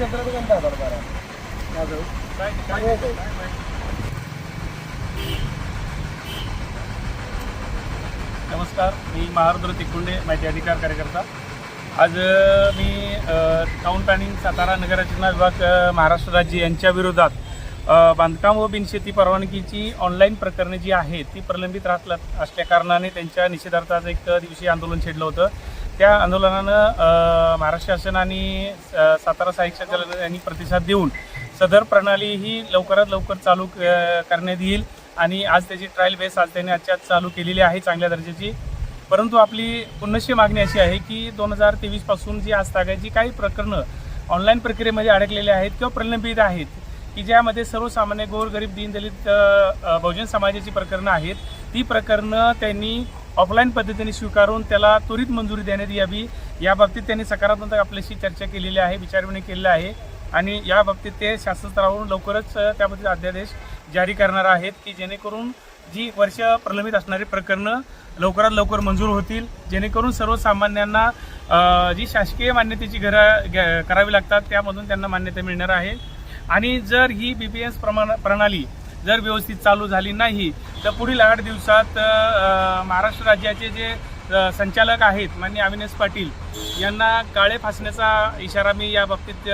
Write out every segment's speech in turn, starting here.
बरोबर. माझं. नमस्कार मी महारुद्र तिकुंडे माहिती अधिकार कार्यकर्ता. आज मी टाउन प्लॅनिंग सातारा नगररचना विभाग महाराष्ट्र राज्य यांच्या विरोधात बांधकाम व बिनशेती परवानगीची ऑनलाईन प्रकरणे जी आहेत ती प्रलंबित राहत असल्या कारणाने त्यांच्या निषेधार्थ आज एक दिवसीय आंदोलन छेडलं होतं. त्या आंदोलनानं महाराष्ट्र शासन आणि सातारा सहाय्यक संचालनालय यांनी प्रतिसाद देऊन सदर प्रणाली ही लवकरात लवकर चालू क- करण्यात येईल आणि आज त्याची ट्रायल बेस आज त्यांनी आजच्या चालू केलेली आहे चांगल्या दर्जाची. परंतु आपली पुनश्य मागणी अशी आहे की दोन हजार तेवीसपासून जी आजतागायची काही प्रकरणं ऑनलाईन प्रक्रियेमध्ये अडकलेली आहेत किंवा प्रलंबित आहेत की ज्यामध्ये सर्वसामान्य गोरगरीब दीनदलित बहुजन समाजाची प्रकरणं आहेत ती प्रकरणं त्यांनी ऑफलाईन पद्धतीने स्वीकारून त्याला त्वरित मंजुरी देण्यात यावी. याबाबतीत त्यांनी सकारात्मक आपल्याशी चर्चा केलेली आहे विचारविणी केलेला आहे आणि या बाबतीत ते शासन स्तरावरून लवकरच त्याबद्दल अध्यादेश जारी करणार आहेत की जेणेकरून जी वर्ष प्रलंबित असणारी प्रकरणं लवकरात लवकर मंजूर होतील. जेणेकरून सर्वसामान्यांना जी शासकीय मान्यतेची घरं करावी लागतात त्यामधून त्यांना मान्यता मिळणार आहे. आणि जर ही बी पी एस प्रमाण प्रणाली जर व्यवस्थित चालू झाली नाही तर पुढील आठ दिवसात महाराष्ट्र राज्याचे जे संचालक आहेत माननीय अविनाश पाटील यांना काळे फासण्याचा इशारा मी या बाबतीत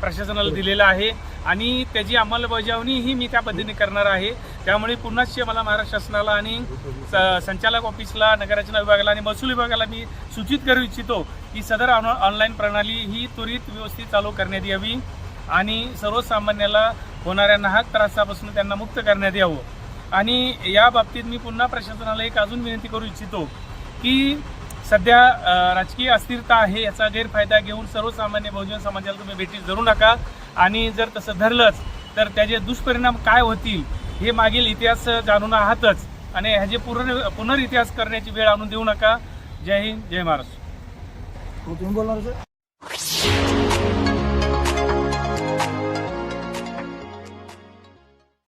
प्रशासनाला दिलेला आहे. आणि त्याची अंमलबजावणी ही मी त्या पद्धतीने करणार आहे. त्यामुळे पुन्हाच मला महाराष्ट्र शासनाला आणि स- संचालक ऑफिसला नगररचना विभागाला आणि महसूल विभागाला मी सूचित करू इच्छितो की सदर ऑनलाईन प्रणाली ही त्वरित व्यवस्थित चालू करण्यात यावी. आणि सर्वसामान्याला होणाऱ्या नाहक त्रासापासून त्यांना मुक्त करण्यात यावं. आणि या बाबतीत मी पुन्हा प्रशासनाला एक अजून विनंती करू इच्छितो की सध्या राजकीय अस्थिरता आहे याचा गैरफायदा घेऊन सर्वसामान्य बहुजन समाजाला तुम्ही भेटी धरू नका. आणि जर तसं धरलंच तर त्याचे दुष्परिणाम काय होतील हे मागील इतिहास जाणून आहातच. आणि ह्याचे पुनर पुनर्इतिहास करण्याची वेळ आणून देऊ नका. जय हिंद जय महाराष्ट्र. तुम्ही बोलणार सर?